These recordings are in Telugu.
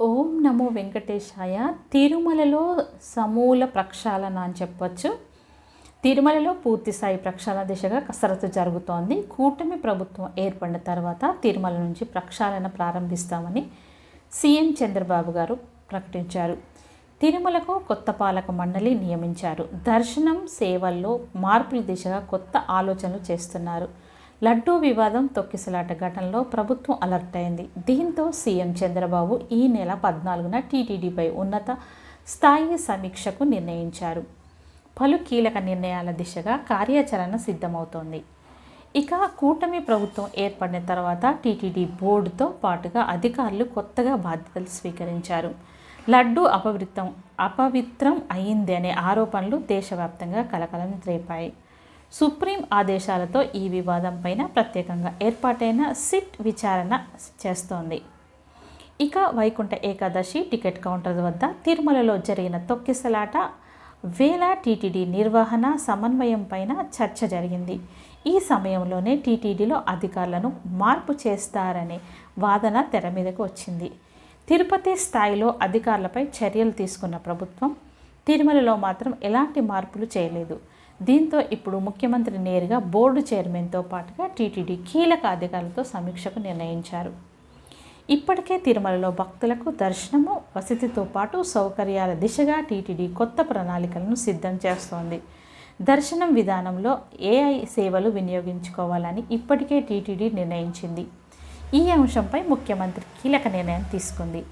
ఓం నమో వెంకటేశాయ. తిరుమలలో సమూల ప్రక్షాళన అని చెప్పవచ్చు తిరుమలలో పూర్తి స్థాయి ప్రక్షాళన దిశగా కసరత్తు జరుగుతోంది. కూటమి ప్రభుత్వం ఏర్పడిన తర్వాత తిరుమల నుంచి ప్రక్షాళన ప్రారంభిస్తామని సీఎం చంద్రబాబు గారు ప్రకటించారు. తిరుమలకు కొత్త పాలక మండలి నియమించారు. దర్శనం సేవల్లో మార్పుల దిశగా కొత్త ఆలోచనలు చేస్తున్నారు. లడ్డూ వివాదం తొక్కిసలాట ఘటనలో ప్రభుత్వం అలర్ట్ అయింది. దీంతో సీఎం చంద్రబాబు ఈ నెల పద్నాలుగున టీటీడీపై ఉన్నత స్థాయి సమీక్షకు నిర్ణయించారు. పలు కీలక నిర్ణయాల దిశగా కార్యాచరణ సిద్ధమవుతోంది. ఇక కూటమి ప్రభుత్వం ఏర్పడిన తర్వాత టీటీడీ బోర్డుతో పాటుగా అధికారులు కొత్తగా బాధ్యతలు స్వీకరించారు. లడ్డు అపవిత్రం అపవిత్రం అయిందనే ఆరోపణలు దేశవ్యాప్తంగా కలకలం రేపాయి. సుప్రీం ఆదేశాలతో ఈ వివాదం పైన ప్రత్యేకంగా ఏర్పాటైన సిట్ విచారణ చేస్తోంది. ఇక వైకుంఠ ఏకాదశి టికెట్ కౌంటర్ వద్ద తిరుమలలో జరిగిన తొక్కిసలాట వేల టీటీడీ నిర్వహణ సమన్వయం పైన చర్చ జరిగింది. ఈ సమయంలోనే టీటీడీలో అధికారులను మార్పు చేస్తారనే వాదన తెర మీదకు వచ్చింది. తిరుపతి స్థాయిలో అధికారులపై చర్యలు తీసుకున్న ప్రభుత్వం తిరుమలలో మాత్రం ఎలాంటి మార్పులు చేయలేదు. దీంతో ఇప్పుడు ముఖ్యమంత్రి నేరుగా బోర్డు చైర్మన్తో పాటుగా టీటీడీ కీలక అధికారులతో సమీక్షకు నిర్ణయించారు. ఇప్పటికే తిరుమలలో భక్తులకు దర్శనము వసతితో పాటు సౌకర్యాల దిశగా టీటీడీ కొత్త ప్రణాళికలను సిద్ధం చేస్తోంది. దర్శనం విధానంలో ఏఐ సేవలు వినియోగించుకోవాలని ఇప్పటికే టీటీడీ నిర్ణయించింది. ఈ అంశంపై ముఖ్యమంత్రి కీలక నిర్ణయం తీసుకుంది.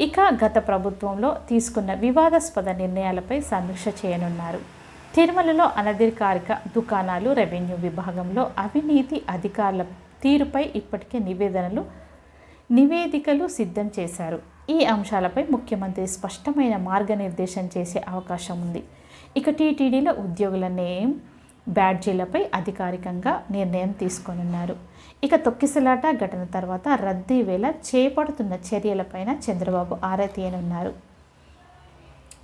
ఇక గత ప్రభుత్వంలో తీసుకున్న వివాదాస్పద నిర్ణయాలపై సమీక్ష చేయనున్నారు. తిరుమలలో అనధికారిక దుకాణాలు రెవెన్యూ విభాగంలో అవినీతి అధికారుల తీరుపై ఇప్పటికే నివేదనలు నివేదికలు సిద్ధం చేశారు. ఈ అంశాలపై ముఖ్యమంత్రి స్పష్టమైన మార్గనిర్దేశం చేసే అవకాశం ఉంది. ఇక టీటీడీలో ఉద్యోగుల నేమ్ బ్యాడ్జీలపై అధికారికంగా నిర్ణయం తీసుకొనున్నారు. ఇక తొక్కిసలాట ఘటన తర్వాత రద్దీ వేళ చేపడుతున్న చర్యలపైన చంద్రబాబు ఆరా తీయనున్నారు.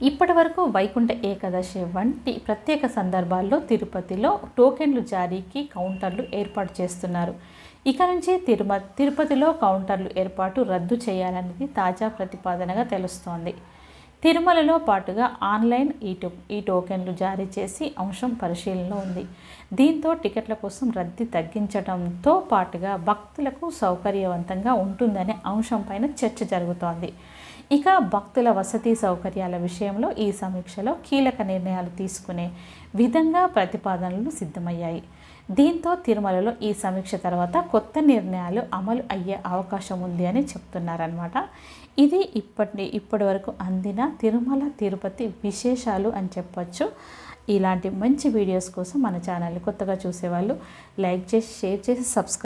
ఇప్పటి వరకు వైకుంఠ ఏకాదశి వంటి ప్రత్యేక సందర్భాల్లో తిరుపతిలో టోకెన్లు జారీకి కౌంటర్లు ఏర్పాటు చేస్తున్నారు. ఇక నుంచి తిరుమ తిరుపతిలో కౌంటర్లు ఏర్పాటు రద్దు చేయాలనేది తాజా ప్రతిపాదనగా తెలుస్తోంది. తిరుమలలో పాటుగా ఆన్లైన్ ఈ టో ఈ టోకెన్లు జారీ చేసి అంశం పరిశీలనలో ఉంది. దీంతో టికెట్ల కోసం రద్దీ తగ్గించడంతో పాటుగా భక్తులకు సౌకర్యవంతంగా ఉంటుందనే అంశంపైన చర్చ జరుగుతోంది. ఇక భక్తుల వసతి సౌకర్యాల విషయంలో ఈ సమీక్షలో కీలక నిర్ణయాలు తీసుకునే విధంగా ప్రతిపాదనలు సిద్ధమయ్యాయి. దీంతో తిరుమలలో ఈ సమీక్ష తర్వాత కొత్త నిర్ణయాలు అమలు అయ్యే అవకాశం ఉంది అని చెప్తున్నారనమాట ఇది ఇప్పటి ఇప్పటి వరకు అందిన తిరుమల తిరుపతి విశేషాలు అని చెప్పచ్చు. ఇలాంటి మంచి వీడియోస్ కోసం మన ఛానల్ని కొత్తగా చూసేవాళ్ళు లైక్ చేసి షేర్ చేసి సబ్స్క్రైబ్